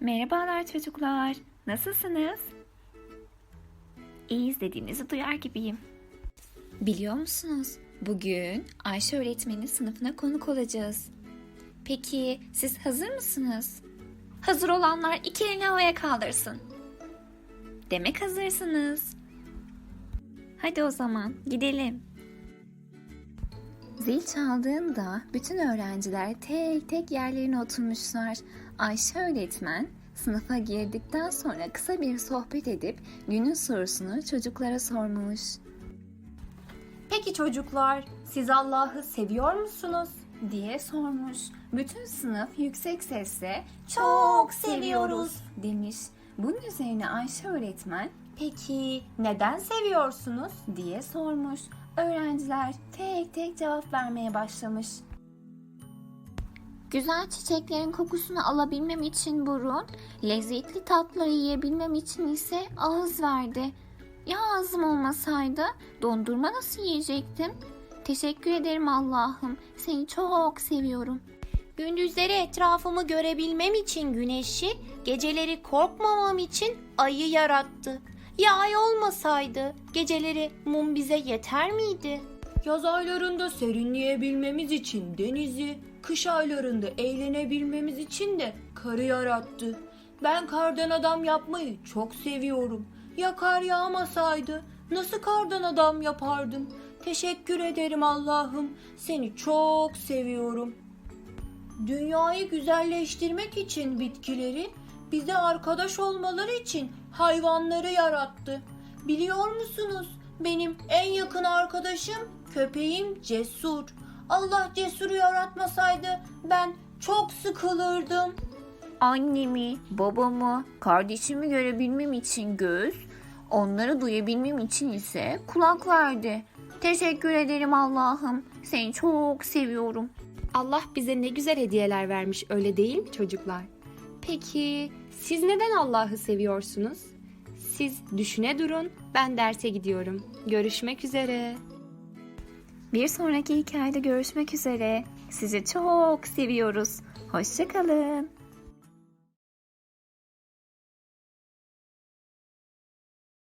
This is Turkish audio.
Merhabalar çocuklar. Nasılsınız? İyi izlediğinizi duyar gibiyim. Biliyor musunuz? Bugün Ayşe öğretmenin sınıfına konuk olacağız. Peki siz hazır mısınız? Hazır olanlar iki elini havaya kaldırsın. Demek hazırsınız. Hadi o zaman gidelim. Zil çaldığında bütün öğrenciler tek tek yerlerine oturmuşlar. Ayşe öğretmen sınıfa girdikten sonra kısa bir sohbet edip günün sorusunu çocuklara sormuş. Peki çocuklar, siz Allah'ı seviyor musunuz? diye sormuş. Bütün sınıf yüksek sesle Çok seviyoruz demiş. Bunun üzerine Ayşe öğretmen Peki neden seviyorsunuz? diye sormuş. Öğrenciler tek tek cevap vermeye başlamış. Güzel çiçeklerin kokusunu alabilmem için burun, lezzetli tatları yiyebilmem için ise ağız verdi. Ya ağzım olmasaydı dondurma nasıl yiyecektim? Teşekkür ederim Allah'ım. Seni çok seviyorum. Gündüzleri etrafımı görebilmem için güneşi, geceleri korkmamam için ayı yarattı. Ya ay olmasaydı geceleri mum bize yeter miydi? Yaz aylarında serinleyebilmemiz için denizi, kış aylarında eğlenebilmemiz için de karı yarattı. Ben kardan adam yapmayı çok seviyorum. Ya kar yağmasaydı nasıl kardan adam yapardım? Teşekkür ederim Allah'ım. Seni çok seviyorum. Dünyayı güzelleştirmek için bitkileri, bize arkadaş olmaları için hayvanları yarattı. Biliyor musunuz? Benim en yakın arkadaşım köpeğim Cesur. Allah Cesur'u yaratmasaydı ben çok sıkılırdım. Annemi, babamı, kardeşimi görebilmem için göz, onları duyabilmem için ise kulak verdi. Teşekkür ederim Allah'ım. Seni çok seviyorum. Allah bize ne güzel hediyeler vermiş öyle değil mi çocuklar? Peki siz neden Allah'ı seviyorsunuz? Siz düşüne durun, ben derse gidiyorum. Görüşmek üzere. Bir sonraki hikayede görüşmek üzere. Sizi çok seviyoruz. Hoşçakalın.